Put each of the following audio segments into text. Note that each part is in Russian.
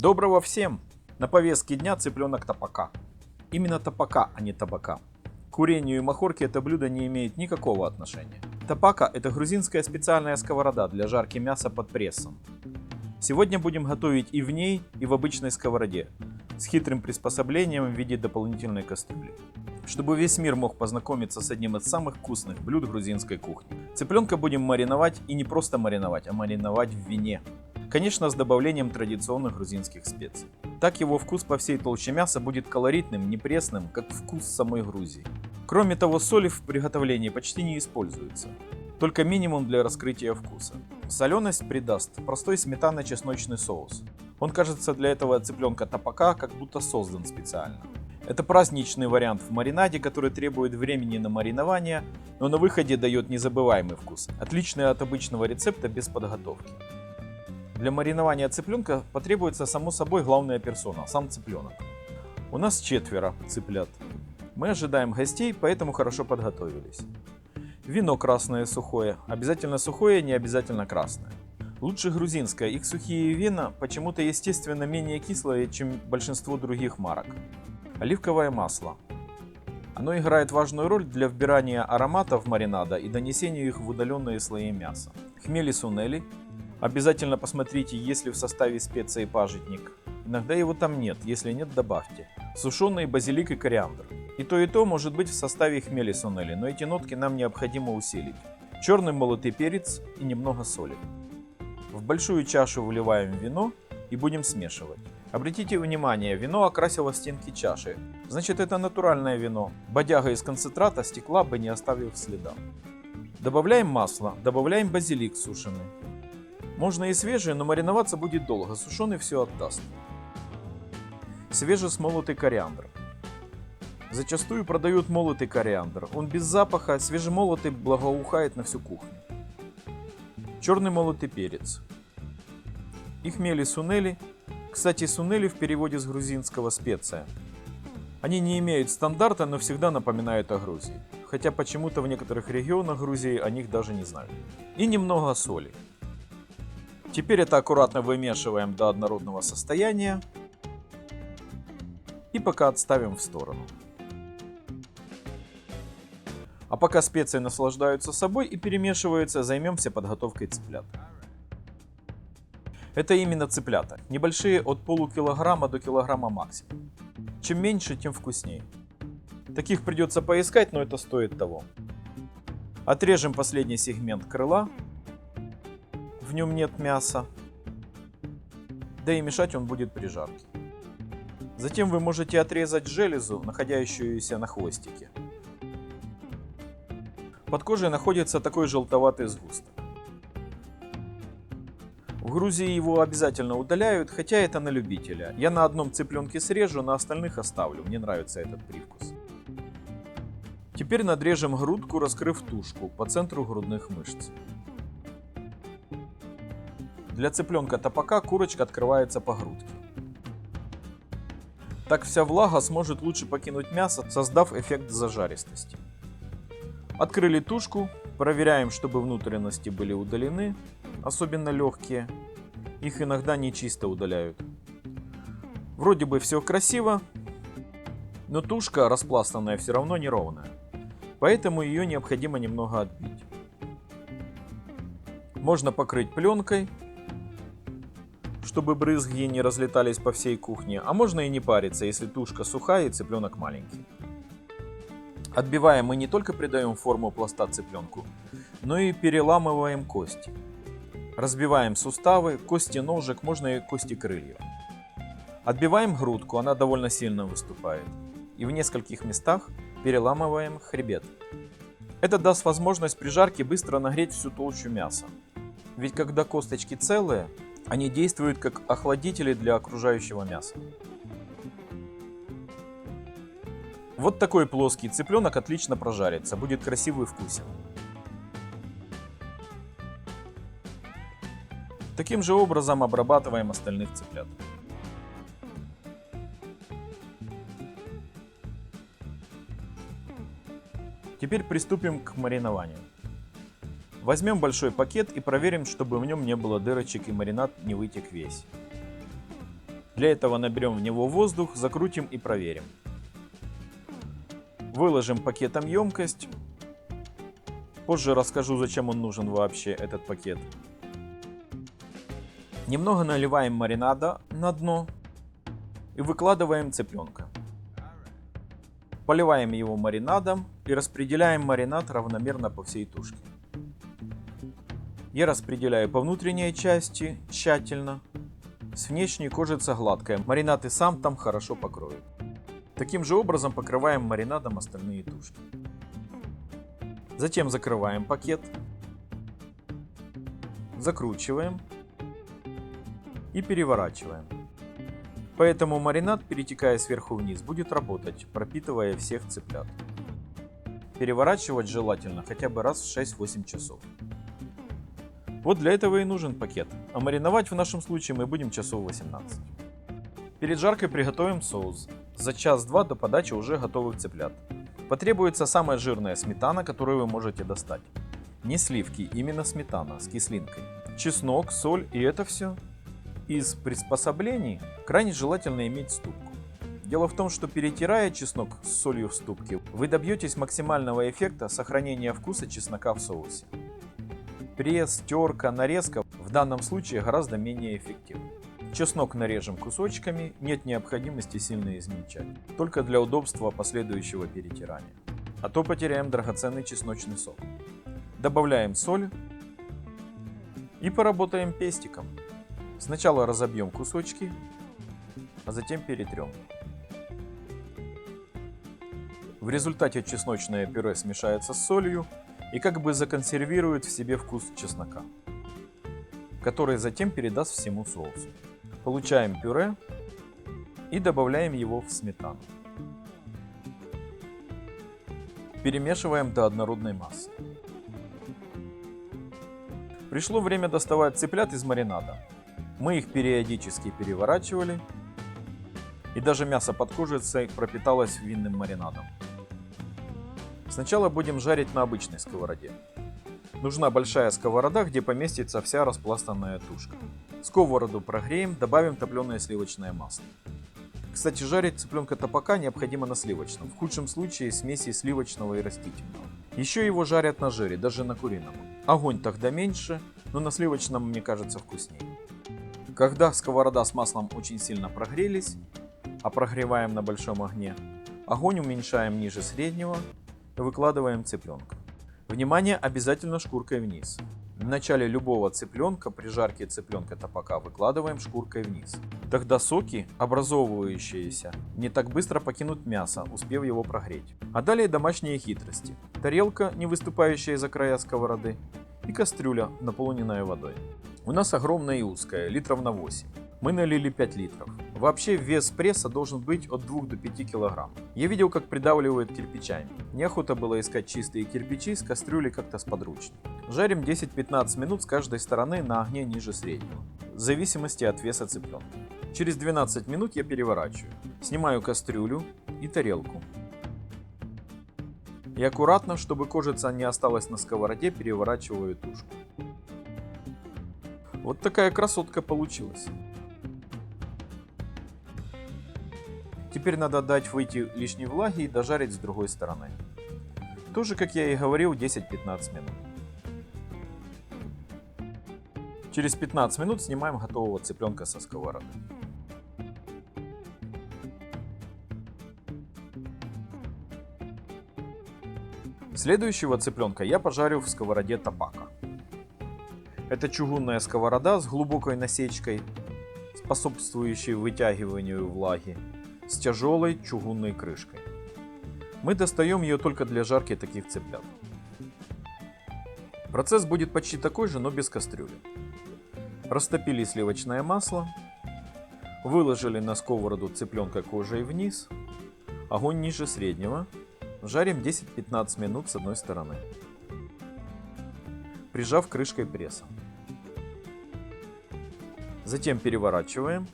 Доброго всем! На повестке дня цыпленок топака. Именно топака, а не табака. К курению и махорке это блюдо не имеет никакого отношения. Топака – это грузинская специальная сковорода для жарки мяса под прессом. Сегодня будем готовить и в ней, и в обычной сковороде, с хитрым приспособлением в виде дополнительной кастрюли. Чтобы весь мир мог познакомиться с одним из самых вкусных блюд грузинской кухни. Цыпленка будем мариновать и не просто мариновать, а мариновать в вине. Конечно, с добавлением традиционных грузинских специй. Так его вкус по всей толще мяса будет колоритным, не пресным, как вкус самой Грузии. Кроме того, соли в приготовлении почти не используется. Только минимум для раскрытия вкуса. Соленость придаст простой сметанно-чесночный соус. Он кажется для этого цыпленка топака как будто создан специально. Это праздничный вариант в маринаде, который требует времени на маринование, но на выходе дает незабываемый вкус, отличный от обычного рецепта без подготовки. Для маринования цыпленка потребуется само собой главная персона, сам цыпленок. У нас четверо цыплят. Мы ожидаем гостей, поэтому хорошо подготовились. Вино красное сухое. Обязательно сухое, не обязательно красное. Лучше грузинское. Их сухие вина почему-то естественно менее кислые, чем большинство других марок. Оливковое масло. Оно играет важную роль для вбирания ароматов маринада и донесения их в удаленные слои мяса. Хмели сунели, Обязательно посмотрите, есть ли в составе специи пажитник. Иногда его там нет, если нет, добавьте. Сушеный базилик и кориандр. И то, и то может быть в составе хмели сунели, но эти нотки нам необходимо усилить. Черный молотый перец и немного соли. В большую чашу выливаем вино и будем смешивать. Обратите внимание, вино окрасило стенки чаши. Значит это натуральное вино. Бодяга из концентрата стекла бы не оставив следа. Добавляем масло, добавляем базилик сушеный. Можно и свежий, но мариноваться будет долго, сушеный все отдаст. Свежесмолотый кориандр. Зачастую продают молотый кориандр. Он без запаха, свежемолотый благоухает на всю кухню. Черный молотый перец. И хмели сунели. Кстати, сунели в переводе с грузинского специя. Они не имеют стандарта, но всегда напоминают о Грузии. Хотя почему-то в некоторых регионах Грузии о них даже не знают. И немного соли. Теперь это аккуратно вымешиваем до однородного состояния. И пока отставим в сторону. А пока специи наслаждаются собой и перемешиваются, займемся подготовкой цыплят. Это именно цыплята, небольшие от полукилограмма до килограмма максимум. Чем меньше, тем вкуснее. Таких придется поискать, но это стоит того. Отрежем последний сегмент крыла в нем нет мяса. Да и мешать он будет при жарке. Затем вы можете отрезать железу, находящуюся на хвостике. Под кожей находится такой желтоватый сгусток. В Грузии его обязательно удаляют, хотя это на любителя. Я на одном цыпленке срежу, на остальных оставлю. Мне нравится этот привкус. Теперь надрежем грудку, раскрыв тушку по центру грудных мышц. Для цыпленка топака курочка открывается по грудке. Так вся влага сможет лучше покинуть мясо, создав эффект зажаристости. Открыли тушку, проверяем, чтобы внутренности были удалены, особенно легкие. Их иногда не чисто удаляют. Вроде бы все красиво, но тушка распластанная все равно неровная. Поэтому ее необходимо немного отбить. Можно покрыть пленкой чтобы брызги не разлетались по всей кухне, а можно и не париться, если тушка сухая и цыпленок маленький. Отбивая мы не только придаем форму пласта цыпленку, но и переламываем кости. Разбиваем суставы, кости ножек, можно и кости крыльев. Отбиваем грудку, она довольно сильно выступает. И в нескольких местах переламываем хребет. Это даст возможность при жарке быстро нагреть всю толщу мяса. Ведь когда косточки целые, они действуют как охладители для окружающего мяса. Вот такой плоский цыпленок отлично прожарится, будет красивый и вкусен. Таким же образом обрабатываем остальных цыплят. Теперь приступим к маринованию. Возьмем большой пакет и проверим, чтобы в нем не было дырочек и маринад не вытек весь. Для этого наберем в него воздух, закрутим и проверим. Выложим пакетом емкость. Позже расскажу, зачем он нужен вообще, этот пакет. Немного наливаем маринада на дно и выкладываем цыпленка. Поливаем его маринадом и распределяем маринад равномерно по всей тушке. Я распределяю по внутренней части тщательно. С внешней кожица гладкая, маринад и сам там хорошо покроет. Таким же образом покрываем маринадом остальные тушки. Затем закрываем пакет, закручиваем и переворачиваем. Поэтому маринад, перетекая сверху вниз, будет работать, пропитывая всех цыплят. Переворачивать желательно хотя бы раз в 6-8 часов. Вот для этого и нужен пакет, а мариновать в нашем случае мы будем часов 18. Перед жаркой приготовим соус. За час-два до подачи уже готовых цыплят. Потребуется самая жирная сметана, которую вы можете достать. Не сливки, именно сметана с кислинкой. Чеснок, соль и это все. Из приспособлений крайне желательно иметь ступку. Дело в том, что перетирая чеснок с солью в ступке, вы добьетесь максимального эффекта сохранения вкуса чеснока в соусе. Пресс, терка, нарезка в данном случае гораздо менее эффективны. Чеснок нарежем кусочками, нет необходимости сильно измельчать, только для удобства последующего перетирания. А то потеряем драгоценный чесночный сок. Добавляем соль и поработаем пестиком. Сначала разобьем кусочки, а затем перетрем. В результате чесночное пюре смешается с солью и как бы законсервирует в себе вкус чеснока, который затем передаст всему соусу. Получаем пюре и добавляем его в сметану. Перемешиваем до однородной массы. Пришло время доставать цыплят из маринада. Мы их периодически переворачивали, и даже мясо под кожицей пропиталось винным маринадом. Сначала будем жарить на обычной сковороде. Нужна большая сковорода, где поместится вся распластанная тушка. Сковороду прогреем, добавим топленое сливочное масло. Кстати, жарить цыпленка топака необходимо на сливочном, в худшем случае смеси сливочного и растительного. Еще его жарят на жире, даже на курином. Огонь тогда меньше, но на сливочном, мне кажется, вкуснее. Когда сковорода с маслом очень сильно прогрелись, а прогреваем на большом огне, огонь уменьшаем ниже среднего выкладываем цыпленка. Внимание, обязательно шкуркой вниз. В начале любого цыпленка при жарке цыпленка топака выкладываем шкуркой вниз. Тогда соки, образовывающиеся, не так быстро покинут мясо, успев его прогреть. А далее домашние хитрости. Тарелка, не выступающая из-за края сковороды, и кастрюля, наполненная водой. У нас огромная и узкая, литров на 8. Мы налили 5 литров. Вообще вес пресса должен быть от 2 до 5 килограмм. Я видел, как придавливают кирпичами. Неохота было искать чистые кирпичи с кастрюли как-то сподручнее. Жарим 10-15 минут с каждой стороны на огне ниже среднего, в зависимости от веса цыпленка. Через 12 минут я переворачиваю. Снимаю кастрюлю и тарелку. И аккуратно, чтобы кожица не осталась на сковороде, переворачиваю тушку. Вот такая красотка получилась. Теперь надо дать выйти лишней влаги и дожарить с другой стороны. Тоже, как я и говорил, 10-15 минут. Через 15 минут снимаем готового цыпленка со сковороды. Следующего цыпленка я пожарю в сковороде топака. Это чугунная сковорода с глубокой насечкой, способствующей вытягиванию влаги, с тяжелой чугунной крышкой. Мы достаем ее только для жарки таких цыплят. Процесс будет почти такой же, но без кастрюли. Растопили сливочное масло, выложили на сковороду цыпленка кожей вниз, огонь ниже среднего, жарим 10-15 минут с одной стороны, прижав крышкой пресса. Затем переворачиваем.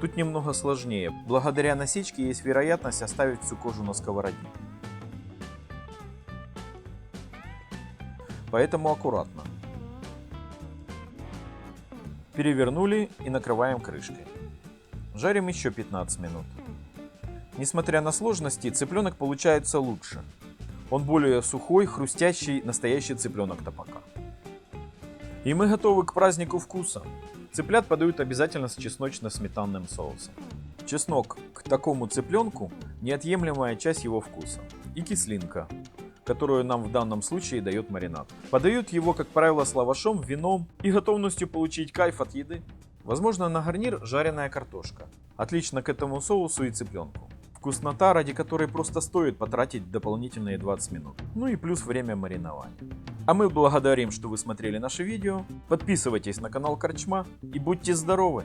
Тут немного сложнее. Благодаря насечке есть вероятность оставить всю кожу на сковороде. Поэтому аккуратно. Перевернули и накрываем крышкой. Жарим еще 15 минут. Несмотря на сложности, цыпленок получается лучше. Он более сухой, хрустящий, настоящий цыпленок топака. И мы готовы к празднику вкуса. Цыплят подают обязательно с чесночно-сметанным соусом. Чеснок к такому цыпленку – неотъемлемая часть его вкуса. И кислинка, которую нам в данном случае дает маринад. Подают его, как правило, с лавашом, вином и готовностью получить кайф от еды. Возможно, на гарнир жареная картошка. Отлично к этому соусу и цыпленку. Вкуснота, ради которой просто стоит потратить дополнительные 20 минут. Ну и плюс время маринования. А мы благодарим, что вы смотрели наше видео. Подписывайтесь на канал Корчма и будьте здоровы!